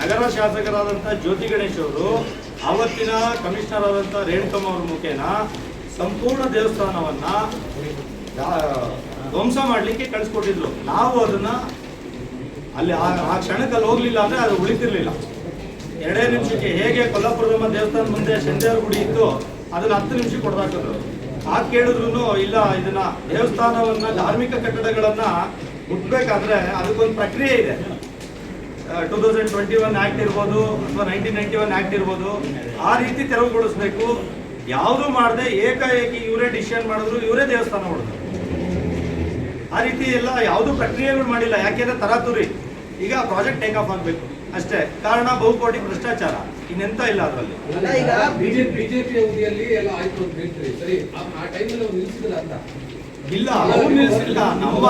ನಗರ ಶಾಸಕರಾದಂಥ ಜ್ಯೋತಿ ಗಣೇಶ್ ಅವರು ಆವತ್ತಿನ ಕಮಿಷನರ್ ಆದಂಥ ರೇಣುಕಮ್ಮ ಅವ್ರ ಮುಖೇನ ಸಂಪೂರ್ಣ ದೇವಸ್ಥಾನವನ್ನ ಧ್ವಂಸ ಮಾಡಲಿಕ್ಕೆ ಕಳಿಸ್ಕೊಟ್ಟಿದ್ರು. ನಾವು ಅದನ್ನ ಅಲ್ಲಿ ಆ ಕ್ಷಣಕ್ಕೆ ಅಲ್ಲಿ ಹೋಗ್ಲಿಲ್ಲ ಅಂದ್ರೆ ಅದು ಉಳಿತಿರ್ಲಿಲ್ಲ. ಎರಡೇ ನಿಮಿಷಕ್ಕೆ ಹೇಗೆ ಕೊಲ್ಲಾಪುರದಮ್ಮ ದೇವಸ್ಥಾನ ಮುಂದೆ ಶಂದೇವ್ರ ಗುಡಿ ಇತ್ತು ಅದನ್ನ ಹತ್ತು ನಿಮಿಷ ಕೊಡ್ದಾಕಿದ್ರು. ಆ ಕೇಳಿದ್ರು ಇಲ್ಲ, ಇದನ್ನ ದೇವಸ್ಥಾನವನ್ನ ಧಾರ್ಮಿಕ ಕಟ್ಟಡಗಳನ್ನ ಹುಟ್ಟಬೇಕಾದ್ರೆ ಅದಕ್ಕೊಂದು ಪ್ರಕ್ರಿಯೆ ಇದೆ. Two thousand twenty one act ಇರ್ಬೋದು ಅಥವಾ ನೈನ್ಟೀನ್ ನೈನ್ಟಿ ಒನ್ ಆಕ್ಟ್ ಇರ್ಬೋದು, ಆ ರೀತಿ ತೆರವುಗೊಳಿಸ್ಬೇಕು. ಯಾವುದೂ ಮಾಡದೆ, ಏಕಾಏಕಿ ಇವರೇ ಡಿಸಿಷನ್ ಮಾಡಿದ್ರು, ಇವರೇ ದೇವಸ್ಥಾನ ಹೊಡೆದ್ರು. ಆ ರೀತಿ ಎಲ್ಲ ಯಾವುದು ಪ್ರಕ್ರಿಯೆಗಳು ಮಾಡಿಲ್ಲ. ಯಾಕೆಂದ್ರೆ ತರಾತುರಿ, ಈಗ ಪ್ರಾಜೆಕ್ಟ್ ಟೇಕ್ ಆಫ್ ಆಗಬೇಕು. ಅಷ್ಟೇ. ಕಾರಣ ಬಹುಕೋಟಿ ಭ್ರಷ್ಟಾಚಾರ. ಇನ್ನೆಂತ ಇಲ್ಲ ಅದರಲ್ಲಿ. ಬಿಜೆಪಿ ಅವಧಿಯಲ್ಲಿ ಎಲ್ಲ ಆಯ್ತು ಸರಿ, ಆ- ಟೈಮಲ್ಲಿ ಅಂತ. ಇಲ್ಲ ಅವ್ರು ನಿಲ್ಲಿಸಿಲ್ಲ. ನಮ್ಮ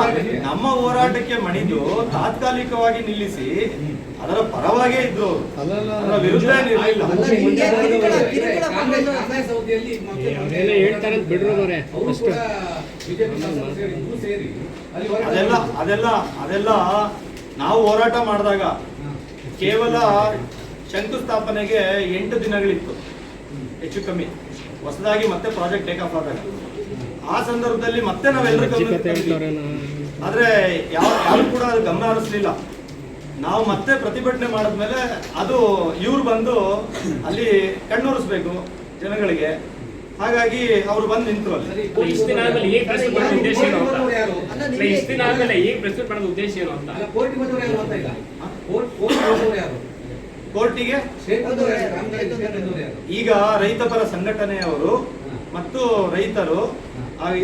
ನಮ್ಮ ಹೋರಾಟಕ್ಕೆ ಮಣಿದು ತಾತ್ಕಾಲಿಕವಾಗಿ ನಿಲ್ಲಿಸಿ ಅದರ ಪರವಾಗೇ ಇದ್ದು ಅದರ ವಿರುದ್ಧ ಅದೆಲ್ಲ ಅದೆಲ್ಲ ಅದೆಲ್ಲ ನಾವು ಹೋರಾಟ ಮಾಡಿದಾಗ ಕೇವಲ ಶಂಕುಸ್ಥಾಪನೆಗೆ ಎಂಟು ದಿನಗಳಿತ್ತು. ಹೆಚ್ಚು ಕಮ್ಮಿ. ಹೊಸದಾಗಿ ಮತ್ತೆ ಪ್ರಾಜೆಕ್ಟ್ ಟೇಕ್ ಆಫ್ ಆದಾಗ. ಆ ಸಂದರ್ಭದಲ್ಲಿ ಮತ್ತೆ ನಾವೆಲ್ಲರೂ. ಹೇಳ್ತಾರೇನೋ. ಆದ್ರೆ ಯಾವ ಯಾರು ಕೂಡ ಅದು ಗಮನ ಹರಿಸ್ಲಿಲ್ಲ. ನಾವು ಮತ್ತೆ ಪ್ರತಿಭಟನೆ ಮಾಡಿದ್ಮೇಲೆ ಅದು ಇವ್ರು ಬಂದು ಅಲ್ಲಿ ಕಣ್ಣೊರೆಸ್ಬೇಕು ಜನಗಳಿಗೆ. ಹಾಗಾಗಿ ಅವ್ರು ಬಂದು ನಿಂತರು ಅಲ್ಲಿ. ಸರಿ, ಇಷ್ಟು ದಿನ ಆದ್ಮೇಲೆ ಈಗ ಪ್ರಶ್ನೆ ಮಾಡೋದು ಉದ್ದೇಶ ಏನು ಅಂತ? ಕೋರ್ಟಿಗೆ ಅಲ್ಲ, ಅಲ್ಲ, ಇಷ್ಟು ದಿನ ಆದ್ಮೇಲೆ ಈಗ ಪ್ರಶ್ನೆ ಮಾಡೋದು ಉದ್ದೇಶ ಏನು ಅಂತ? ಅಲ್ಲ ಕೋರ್ಟಿಗೆ ಬಂದವರು ಯಾರು ಅಂತ ಇಲ್ಲ ಕೋರ್ಟ್ ಕೋರ್ಟ್ ಬಂದವರು ಯಾರು? ಕೋರ್ಟಿಗೆ? ಸ್ಟೇಟ್ ಬಂದವರು ಯಾರು? ಕಾಮಗಾರಿ ಸ್ಟೇಟ್ ಬಂದವರು ಯಾರು? ಈಗ ರೈತ ಪರ ಸಂಘಟನೆಯವರು ಮತ್ತು ರೈತರು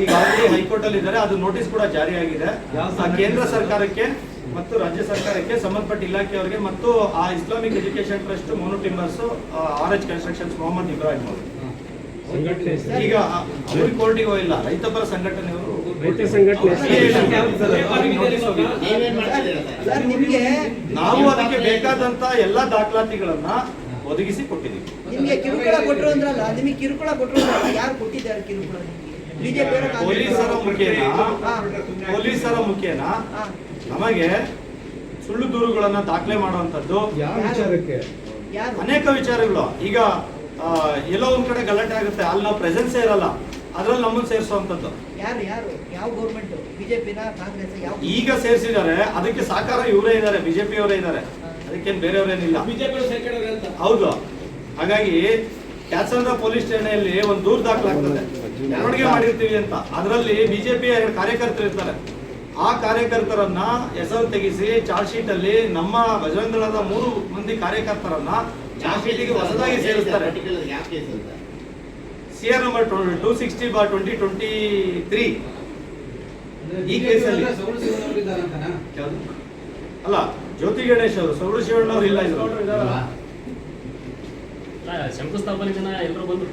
ಈಗ ಆಲ್ರೆಡಿ ಹೈಕೋರ್ಟ್ ಅಲ್ಲಿ ಇದ್ದಾರೆ. ಅದು ನೋಟಿಸ್ ಕೂಡ ಜಾರಿಯಾಗಿದೆ ಆಗಿದೆ. ಆ ಕೇಂದ್ರ ಸರ್ಕಾರಕ್ಕೆ ಮತ್ತು ರಾಜ್ಯ ಸರ್ಕಾರಕ್ಕೆ ಸಂಬಂಧಪಟ್ಟ ಇಲಾಖೆಯವರಿಗೆ ಮತ್ತು ಆ Islamic education trust Monu timbers R H constructions Mohammed Ibrahim ಅವರು. ಈಗ ಅವ್ರಿಗೆ ಕೋರ್ಟಿಗೆ ಹೋಗಿಲ್ಲ. ರೈತ ಪರ ಸಂಘಟನೆಯವರು ರೈತ ಸಂಘಟನೆ ಹೆಸರು. ಸರ್? ನಿಮ್ಗೆ ನಾವು ಅದಕ್ಕೆ ಬೇಕಾದಂತ ಎಲ್ಲಾ ದಾಖಲಾತಿಗಳನ್ನ ಒದಗಿಸಿ ಕೊಟ್ಟಿದ್ದೀವಿ. ನಿಮ್ಗೆ ಕಿರುಕುಳ ಕೊಟ್ಟರು ಅಂದ್ರಲ್ಲ ನಿಮಗೆ ಕಿರುಕುಳ ಕೊಟ್ರು ಯಾರು ಕೊಟ್ಟಿದ್ದಾರೆ ಕಿರುಕುಳ ಪೊಲೀಸರ ಮುಖೇನ? ಪೊಲೀಸರ ಮುಖೇನ? ನಮಗೆ ಸುಳ್ಳು ದೂರುಗಳನ್ನ ದಾಖಲೆ ಮಾಡುವಂತದ್ದು ಯಾವ ವಿಚಾರಕ್ಕೆ? ಯಾರು? ಅನೇಕ ವಿಚಾರಗಳು. ಈಗ ಎಲ್ಲೋ ಒಂದ್ ಕಡೆ ಗಲಾಟೆ ಆಗುತ್ತೆ. ಅಲ್ಲಿ ನಾವು ಪ್ರೆಸೆನ್ಸೇ ಇರಲ್ಲ. ಅದ್ರಲ್ಲಿ ನಮ್ಮನ್ನು ಸೇರಿಸುವಂತದ್ದು ಯಾರು ಯಾರು? ಯಾವ ಗೌರ್ಮೆಂಟ್ ಬಿಜೆಪಿನ ಕಾಂಗ್ರೆಸ್ ಯಾವ ಈಗ ಸೇರಿಸಿದ್ದಾರೆ. ಅದಕ್ಕೆ ಸಾಕಾರ ಇವರೇ ಇದ್ದಾರೆ. ಬಿಜೆಪಿ ಅವರೇ ಇದ್ದಾರೆ ಅದಕ್ಕೇನು ಬೇರೆಯವರೇನಿಲ್ಲ. ಹೌದು. ಹಾಗಾಗಿ ಕ್ಯಾತ್ಸಂದ್ರ ಪೊಲೀಸ್ ಠಾಣೆಯಲ್ಲಿ ಒಂದು ದೂರು ದಾಖಲಾಗ್ತದೆ. ಮೆರವಣಿಗೆ ಮಾಡಿರ್ತೀವಿ ಅಂತ. ಅದರಲ್ಲಿ ಬಿಜೆಪಿ ಎರಡು ಕಾರ್ಯಕರ್ತರು ಇರ್ತಾರೆ. ಆ ಕಾರ್ಯಕರ್ತರನ್ನ ಹೆಸರು ತೆಗೆಸಿ ಚಾರ್ಜ್ ಶೀಟ್ ಅಲ್ಲಿ ನಮ್ಮ ಬಜರಂಗದಳದ ಮೂರು ಮಂದಿ ಕಾರ್ಯಕರ್ತರನ್ನ ಚಾರ್ಜ್ ಶೀಟಿಗೆ ಹೊಸದಾಗಿ ಸೇರಿಸ್ತಾರೆ. CR number two sixty bar twenty twenty three. ಈ ಕೇಸಲ್ಲಿ ಅಲ್ಲ ಜ್ಯೋತಿ ಗಣೇಶ್ ಅವರು ಸೌರಶಿವಣ್ಣವ್ರು ಶಿವಣ್ಣ ಅವರು ಇಲ್ಲ ಇದ್ರು. ಶಂಕುಸ್ಥಾಪನೆ ದಿನ ಎಲ್ಲರೂ ಬಂದು